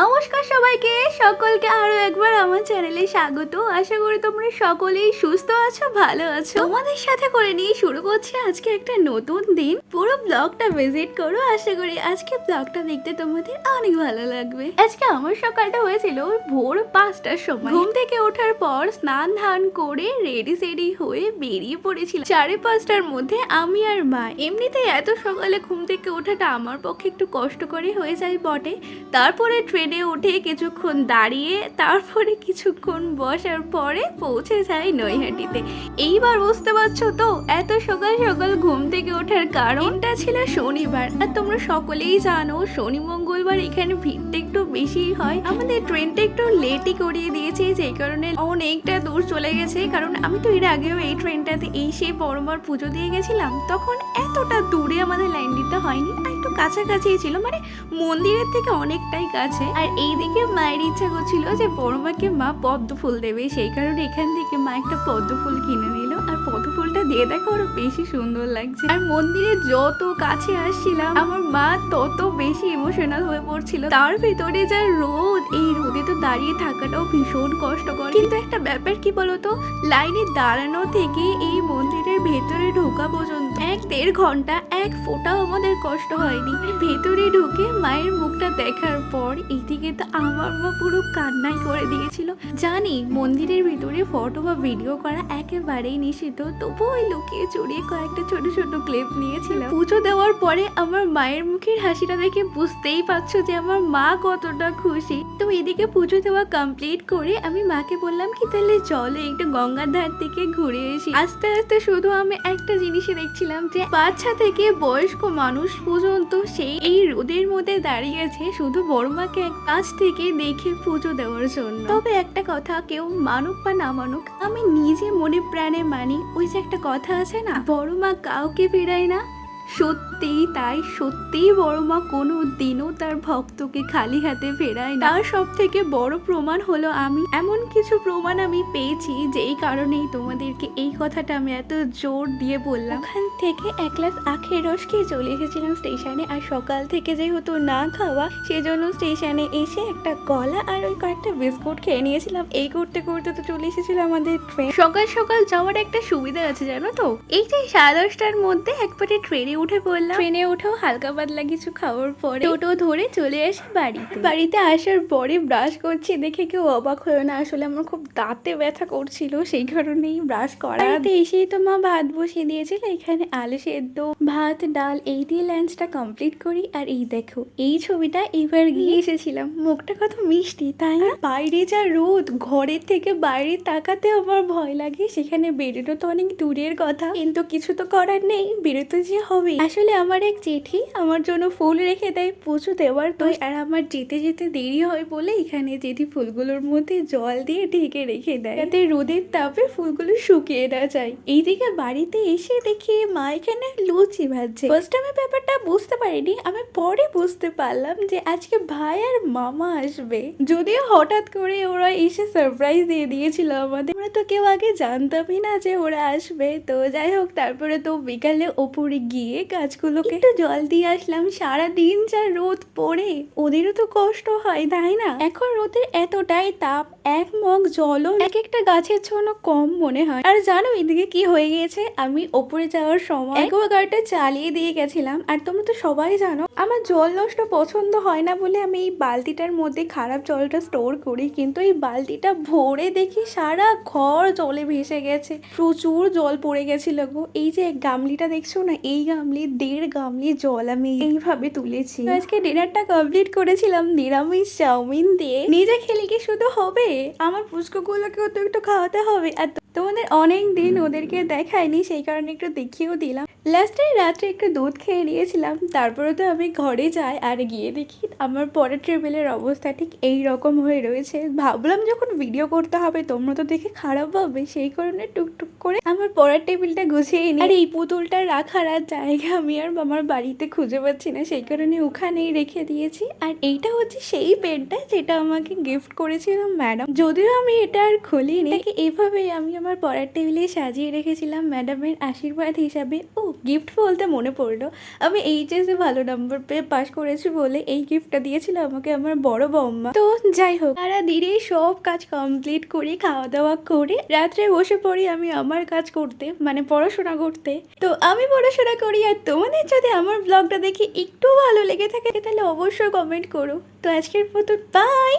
নমস্কার সবাইকে, সকলকে আরও একবার আমার চ্যানেলে স্বাগত। আশা করি তোমরা সকলেই সুস্থ আছো, ভালো আছো। তোমাদের সাথে করে নিয়ে শুরু করছি আজকে একটা নতুন দিন। পুরো ব্লগটা ভিজিট করো। আশা করি আজকে ব্লগটা দেখতে তোমাদের অনেক ভালো লাগবে। আজকে আমার সকালটা হয়েছিল ভোর পাঁচটার সময়। ঘুম থেকে ওঠার পর স্নান ধান করে রেডি সেডি হয়ে বেরিয়ে পড়েছিলাম। সাড়ে পাঁচটার মধ্যে আমি আর মা, এমনিতেই এত সকালে ঘুম থেকে ওঠাটা আমার পক্ষে একটু কষ্টকরই হয়ে যায় বটে। তারপরে ট্রেনে উঠে কিছুক্ষণ দাঁড়িয়ে, তারপরে কিছুক্ষণ বসার পরে পৌঁছে যাই নৈহাটিতে। এইবার বুঝতে পারছ তো, এত সকাল সকাল ঘুম থেকে ওঠার কারণটা ছিল শনিবার। আর তোমরা সকলেই জানো, শনি মঙ্গলবার এখানে ভিড়টা একটু বেশি হয়। আমাদের ট্রেনটা একটু লেটই করিয়ে দিয়েছে, যেই কারণে অনেকটা দূর চলে গেছে। কারণ আমি তো এর আগেও এই ট্রেনটাতে এসে বড়মার পুজো দিয়ে গেছিলাম। তখন এতটা দূরে আমাদের লাইন দিতে হয়নি একটু কাছাকাছি ছিল। মানে মন্দিরের থেকে অনেকটাই কাছে। আর এইদিকে মায়ের ইচ্ছা করছিল যে বড় মাকে মা পদ্ম ফুল দেবে। সেই কারণে এখান থেকে মা একটা পদ্ম ফুল কিনে নিল। আর পদ্ম ফুলটা দিয়ে দেখো আরও বেশি সুন্দর লাগছে। আর মন্দিরে যত কাছে আসছিলাম, আমার মা তত বেশি ইমোশনাল হয়ে পড়ছিল। তার ভেতরে যা রোদ, এই রোদে তো দাঁড়িয়ে থাকাটাও ভীষণ কষ্টকর। কিন্তু একটা ব্যাপার কি বলতো? লাইনে দাঁড়ানো থেকে এই মন্দিরের ভেতরে ঢোকা পর্যন্ত এক দেড় ঘণ্টা, এক ফোঁটাও আমাদের কষ্ট হয়নি। ভেতরে ঢুকে মায়ের মুখটা দেখার পর এইদিকে তো আমার মা পুরো কান্নাই করে দিয়েছিল। জানি মন্দিরের ভিতরে ফটো বা ভিডিও করা একেবারেই নিষিদ্ধ, তবুও ওই লুকিয়ে চড়িয়ে কয়েকটা ছোট ছোট ক্লিপ নিয়েছিলাম। পুজো দেওয়ার পরে আমার মায়ের মুখের হাসিটা দেখে বুঝতেই পারছ যে আমার মা কতটা খুশি। তো এদিকে পুজো দেওয়া কমপ্লিট করে আমি মাকে বললাম কি, তাহলে চলো একটু গঙ্গার ধার থেকে ঘুরে এসি আস্তে আস্তে শুধু আমি একটা জিনিসই দেখছিলাম যে, বাচ্চা থেকে বয়স্ক মানুষ পর্যন্ত সেই এই রোদের মধ্যে দাঁড়িয়ে আছে শুধু বড় মাকে এক কাছ থেকে দেখে পুজো দেওয়ার জন্য। তবে একটা কথা, কেউ মানুক বা না মানুক, আমি নিজে মনে প্রাণে মানি, ওই যে একটা কথা আছে না, বড় মা কাউকে ফেরায় না সত্যিই তাই সত্যিই বড় মা কোনো দিনও তার ভক্তকে খালি হাতে ফেরায় না। তার সব থেকে বড় প্রমাণ হলো আমি। এমন কিছু প্রমাণ আমি পেয়েছি, যেই কারণেই তোমাদেরকে এই কথাটা আমি এত জোর দিয়ে বললাম। ওখান থেকে এক গ্লাস আখের রস খেয়ে চলে এসেছিলাম স্টেশনে, আর সকাল থেকে যেহেতু না খাওয়া, সেজন্য স্টেশনে এসে একটা কলা আর ওই কয়েকটা বিস্কুট খেয়ে নিয়েছিলাম। এই করতে করতে তো চলে এসেছিল আমাদের ট্রেন সকাল সকাল যাওয়ার একটা সুবিধা আছে, জানো তো? এই যে সাড়ে দশটার মধ্যে একবারে ট্রেনে উঠে পড়লাম। ট্রেনে উঠেও হালকা পাতলা কিছু খাওয়ার পরে টোটো ধরে চলে আসি বাড়ি বাড়িতে আসার পরে ব্রাশ করছি দেখে কেউ অবাক হলো না। আসলে আমার খুব দাঁতে ব্যথা করছিল সেই কারণেই ব্রাশ করা এসেই তো মা ভাত বসিয়ে দিয়েছিল এখানে আলু সেদ্ধ ভাত ডাল এই দিয়ে লাঞ্চটা কমপ্লিট করি। আর এই দেখো এই ছবিটা এবার গিয়ে এসেছিলাম। মুখটা কত মিষ্টি তাই না? বাইরে যা রোদ ঘরের থেকে বাইরে তাকাতে আমার ভয় লাগে। সেখানে বেরোনো তো অনেক দূরের কথা। কিন্তু কিছু তো করার নেই বেরোতে যে হবে। আসলে আমার এক জেঠি আমার জন্য ফুল রেখে দেয় পুজো দেওয়ার তো আর আমার যেতে যেতে দেরি হয় বলে এখানে জেঠি ফুলগুলোর মধ্যে জল দিয়ে ঢেকে রেখে দেয়। যাতে রোদের তাপে ফুলগুলো শুকিয়ে না যায়। এইদিকে বাড়িতে এসে দেখি মা এখানে লুচি ভাজছে ফার্স্ট আমি ব্যাপারটা বুঝতে পারিনি আমি পরে বুঝতে পারলাম যে আজকে ভাই আর মামা আসবে। যদিও হঠাৎ করে ওরা এসে সারপ্রাইজ দিয়ে দিয়েছিল আমাদের। আমরা তো কেউ আগে জানতামই না যে ওরা আসবে। তো যাই হোক তারপরে তো বিকালে ওপরে গিয়ে গাছগুলোকে একটু জল দিয়ে আসলাম। সারা দিন যা রোদ পড়ে ওদেরও তো কষ্ট হয় তাই না? এখন রোদের এতটাই তাপ এক মগ জলও এক একটা গাছের জন্য কম মনে হয়। আর জানো এদিকে কি হয়ে গিয়েছে? আমি ওপরে যাওয়ার সময় অ্যাকোয়াগার্ডটা চালিয়ে দিয়ে গেছিলাম। আর তোমরা তো সবাই জানো, আমার জল নষ্ট পছন্দ হয় না বলে আমি এই বালতিটার মধ্যে খারাপ জলটা স্টোর করি। কিন্তু এই বালতিটা ভরে দেখি সারা ঘর জলে ভেসে গেছে। প্রচুর জল পড়ে গেছিল গো। এই যে গামলিটা দেখছ না? এই গামলি, দেড় গামলি জল আমি এইভাবে তুলেছি। আজকে ডিনারটা কমপ্লিট করেছিলাম নিরামিষ চাউমিন দিয়ে। নিজে খেলে কি শুধু হবে? আমার পুষ্কগুলোকেও তো একটু খাওয়াতে হবে। আর তোমাদের অনেক দিন ওদেরকে দেখায়নি সেই কারণে একটু দেখিয়েও দিলাম। লাস্টে রাত্রে একটু দুধ খেয়ে নিয়েছিলাম। তারপরে তো আমি ঘরে যাই আর গিয়ে দেখি আমার পরের টেবিলের অবস্থা ঠিক এই রকম হয়ে রয়েছে। ভাবলাম যখন ভিডিও করতে হবে তোমরা তো দেখে খারাপ হবে, সেই কারণে টুকটুক করে আমার পরের টেবিলটা গুছিয়ে নিই। আর এই পুতুলটা রাখার আর জায়গা আমি আর আমার বাড়িতে খুঁজে পাচ্ছি না, সেই কারণে ওখানেই রেখে দিয়েছি। আর এইটা হচ্ছে সেই পেনটা যেটা আমাকে গিফট করেছিল ম্যাডাম যদিও আমি এটা আর খুলিনি এভাবেই আমি আমার পরের টেবিলে সাজিয়ে রেখেছিলাম ম্যাডামের আশীর্বাদ হিসাবে। ও গিফট বলতে মনে পড়ল। আমি এইচএসে ভালো নাম্বার পেয়ে পাশ করেছি বলে এই গিফটটা দিয়েছিল আমাকে আমার বড় বম্মা। তো যাই হোক, সারা দিনে সব কাজ কমপ্লিট করে খাওয়া দাওয়া করে, রাত্রে বসে পড়ি আমি আমার কাজ করতে মানে পড়াশোনা করতে। তো আমি পড়াশোনা করি আর তোমাদের যদি আমার ব্লগটা দেখে একটু ভালো লেগে থাকে, তাহলে অবশ্যই কমেন্ট করো। তো আজকের মতো বাই